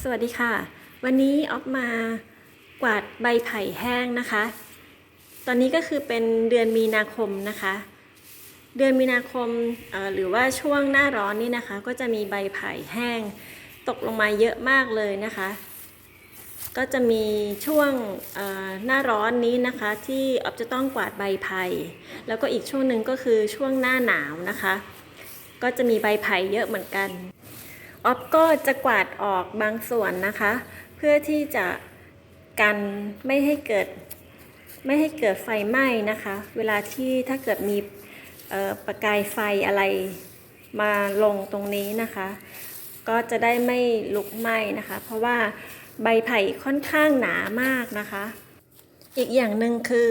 สวัสดีค่ะ วันนี้ออฟมากวาดใบไผ่แห้งนะคะ ตอนนี้ก็คือเป็นเดือนมีนาคมนะคะ เดือนมีนาคมหรือว่าช่วงหน้าร้อนนี่นะคะ ก็จะมีใบไผ่แห้ง ตกลงมาเยอะมากเลยนะคะ ก็จะมีช่วงหน้าร้อนนี้นะคะ ที่ออฟจะต้องกวาดใบไผ่แล้วก็อีกช่วงหนึ่งก็คือช่วงหน้าหนาวนะคะ ก็จะมีใบไผ่เยอะเหมือนกัน ออฟก็จะกวาดออกบางส่วนนะคะ เพื่อที่จะกันไม่ให้เกิดไม่ให้เกิดไฟไหม้นะคะ เวลาที่ถ้าเกิดมีประกายไฟอะไรมาลงตรงนี้นะคะ ก็จะได้ไม่ลุกไหม้นะคะ เพราะว่าใบไผ่ค่อนข้างหนามากนะคะ อีกอย่างหนึ่งคือ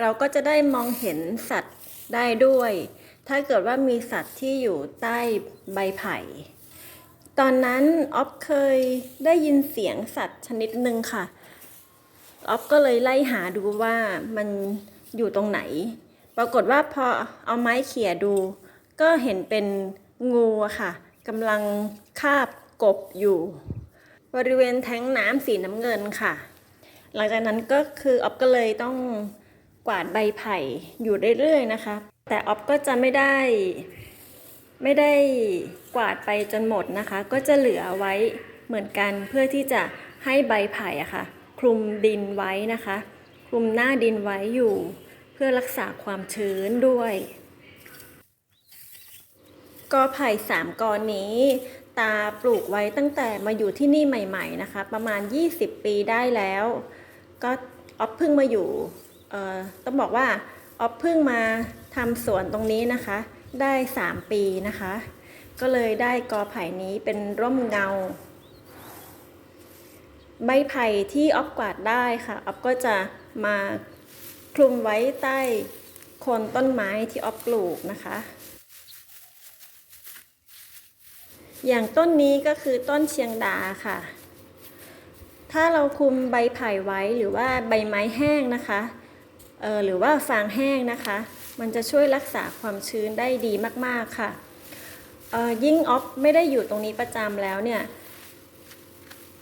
เราก็จะได้มองเห็นสัตว์ได้ด้วย ถ้าเกิดว่ามีสัตว์ที่อยู่ใต้ใบไผ่ ตอนนั้นออฟเคยได้ยินเสียงสัตว์ชนิดหนึ่งค่ะออฟก็เลยไล่หาดูว่ามันอยู่ตรงไหน ปรากฏว่าพอเอาไม้เขี่ยดู ก็เห็นเป็นงูค่ะกำลังคาบกบอยู่ บริเวณแท้งน้ำสีน้ำเงินค่ะ หลังจากนั้นก็คือออฟก็เลยต้องกวาดใบไผ่อยู่เรื่อยๆนะคะ แต่ออฟก็จะไม่ได้ ไม่ได้กวาดไปจนหมดนะคะ ก็จะเหลือไว้เหมือนกันเพื่อที่จะให้ใบไผ่อะค่ะ คลุมดินไว้นะคะ คลุมหน้าดินไว้อยู่ เพื่อรักษาความชื้นด้วย กอไผ่สามกอนี้ ตาปลูกไว้ตั้งแต่มาอยู่ที่นี่ใหม่ ๆนะคะ ประมาณ 20 ปีได้แล้ว ก็ออฟเพิ่งมาอยู่เอ่อต้องบอกว่าออฟเพิ่งมาทำสวนตรงนี้นะคะ ได้ 3 ปีนะคะ ก็เลยได้กอไผ่นี้เป็นร่มเงา ใบไผ่ที่ออฟกวาดได้ค่ะออฟก็จะมาคลุมไว้ใต้โคนต้นไม้ที่ออฟปลูกนะคะ อย่างต้นนี้ก็คือต้นเชียงดาค่ะ ถ้าเราคลุมใบไผ่ไว้หรือว่าใบไม้แห้งนะคะ เออหรือว่าฟางแห้งนะคะ มันจะช่วยรักษาความชื้นได้ดีมากๆค่ะยิ่งออฟไม่ได้อยู่ตรงนี้ประจำแล้วเนี่ย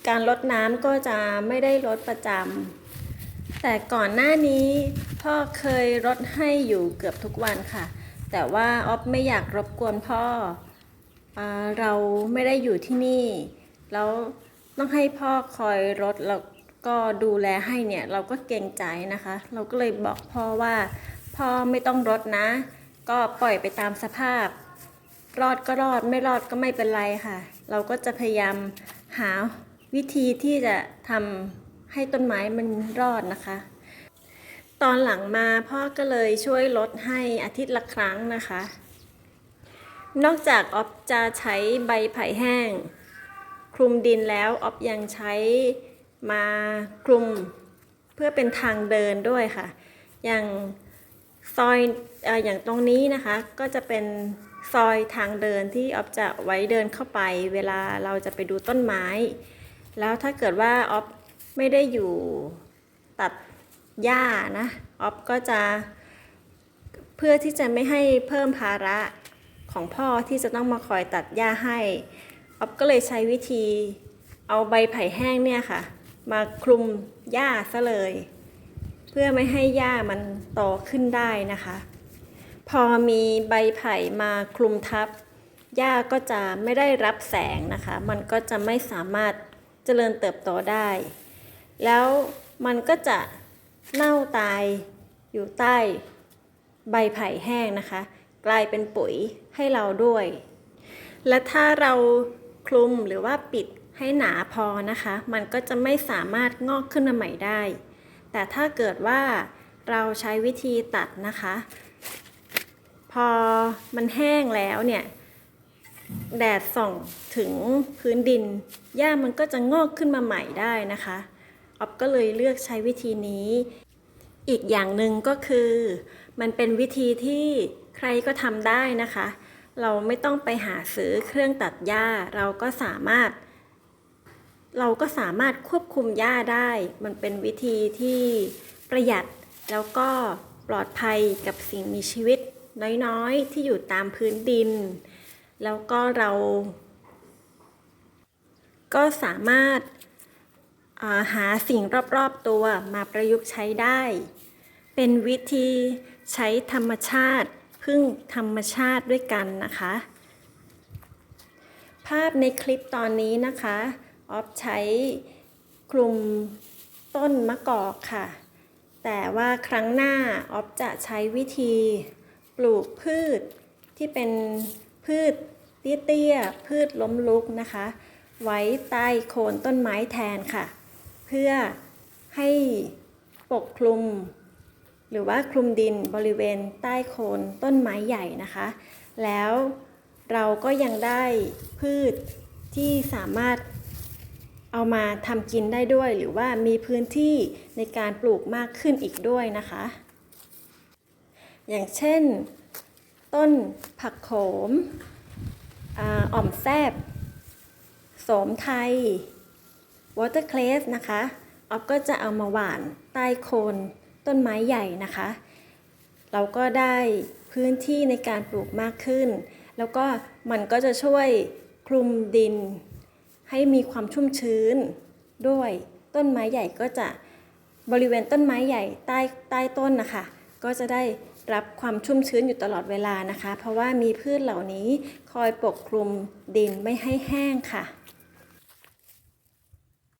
การลดน้ำก็จะไม่ได้ลดประจำแต่ก่อนหน้านี้พ่อเคยรดให้อยู่เกือบทุกวันค่ะ แต่ว่าออฟไม่อยากรบกวนพ่ออเราไม่ได้อยู่ที่นี่ แล้วต้องให้พ่อคอยรดแล้วก็ดูแลให้เนี่ย เราก็เกรงใจนะคะ เราก็เลยบอกพ่อว่า พ่อไม่ต้องรดนะ ก็ปล่อยไปตามสภาพ รอดก็รอดไม่รอดก็ไม่เป็นไรค่ะ เราก็จะพยายามหาวิธีที่จะทำให้ต้นไม้มันรอดนะคะ ตอนหลังมาพ่อก็เลยช่วยลดให้อาทิตย์ละครั้งนะคะ นอกจากออฟจะใช้ใบไผ่แห้ง คลุมดินแล้วออฟยังใช้มาคลุมเพื่อเป็นทางเดินด้วยค่ะ อย่าง ซอยอออย่างตรงนี้นะคะก็จะเป็นซอยทางเดินที่ออฟจะไว้เดินเข้าไป เวลาเราจะไปดูต้นไม้ แล้วถ้าเกิดว่าออฟไม่ได้อยู่ตัดหญ้านะออฟก็จะ เพื่อที่จะไม่ให้เพิ่มภาระของพ่อที่จะต้องมาคอยตัดหญ้าให้ออฟก็เลยใช้วิธีเอาใบไผ่แห้งเนี่ยค่ะ มาคลุมหญ้าซะเลย เพื่อไม่ให้หญ้ามันโตขึ้นได้นะคะ พอมีใบไผ่มาคลุมทับหญ้าก็จะไม่ได้รับแสงนะคะ มันก็จะไม่สามารถเจริญเติบโตได้ แล้วมันก็จะเน่าตายอยู่ใต้ใบไผ่แห้งนะคะ กลายเป็นปุ๋ยให้เราด้วย และถ้าเราคลุมหรือว่าปิดให้หนาพอนะคะ มันก็จะไม่สามารถงอกขึ้นมาใหม่ได้ แต่ถ้าเกิดว่าเราใช้วิธีตัดนะคะ พอมันแห้งแล้วเนี่ยแดดส่องถึงพื้นดินหญ้ามันก็จะงอกขึ้นมาใหม่ได้นะคะออฟก็เลยเลือกใช้วิธีนี้ อีกอย่างหนึ่งก็คือ มันเป็นวิธีที่ใครก็ทำได้นะคะ เราไม่ต้องไปหาซื้อเครื่องตัดหญ้าเราก็สามารถ เราก็สามารถควบคุมหญ้าได้ มันเป็นวิธีที่ประหยัดแล้วก็ปลอดภัยกับสิ่งมีชีวิตน้อยๆ ที่อยู่ตามพื้นดิน แล้วก็เรา ก็สามารถาหาสิ่งรอบๆตัวมาประยุกต์ใช้ได้ เป็นวิธีใช้ธรรมชาติพึ่งธรรมชาติด้วยกันนะคะ ภาพในคลิปตอนนี้นะคะ ออฟใช้คลุมต้นมะกอกค่ะ แต่ว่าครั้งหน้าออฟจะใช้วิธีปลูกพืชที่เป็นพืชเตี้ยๆพืชล้มลุกนะคะ ไว้ใต้โคนต้นไม้แทนค่ะ เพื่อให้ปกคลุม หรือว่าคลุมดินบริเวณใต้โคนต้นไม้ใหญ่นะคะ แล้วเราก็ยังได้พืชที่สามารถ เอามาทำกินได้ด้วย หรือว่ามีพื้นที่ในการปลูกมากขึ้นอีกด้วยนะคะ อย่างเช่น ต้นผักโขมอ่อมแซบโสมไทยวอเตอร์เคลสนะคะออฟก็จะเอามาหว่านใต้โคนต้นไม้ใหญ่นะคะ เราก็ได้พื้นที่ในการปลูกมากขึ้น แล้วก็มันก็จะช่วยคลุมดิน ให้มีความชุ่มชื้นด้วยต้นไม้ใหญ่ก็จะบริเวณต้นไม้ใหญ่ใต้ใต้ต้นนะคะ ก็จะได้รับความชุ่มชื้นอยู่ตลอดเวลานะคะ เพราะว่ามีพืชเหล่านี้คอยปกคลุมดินไม่ให้แห้งค่ะ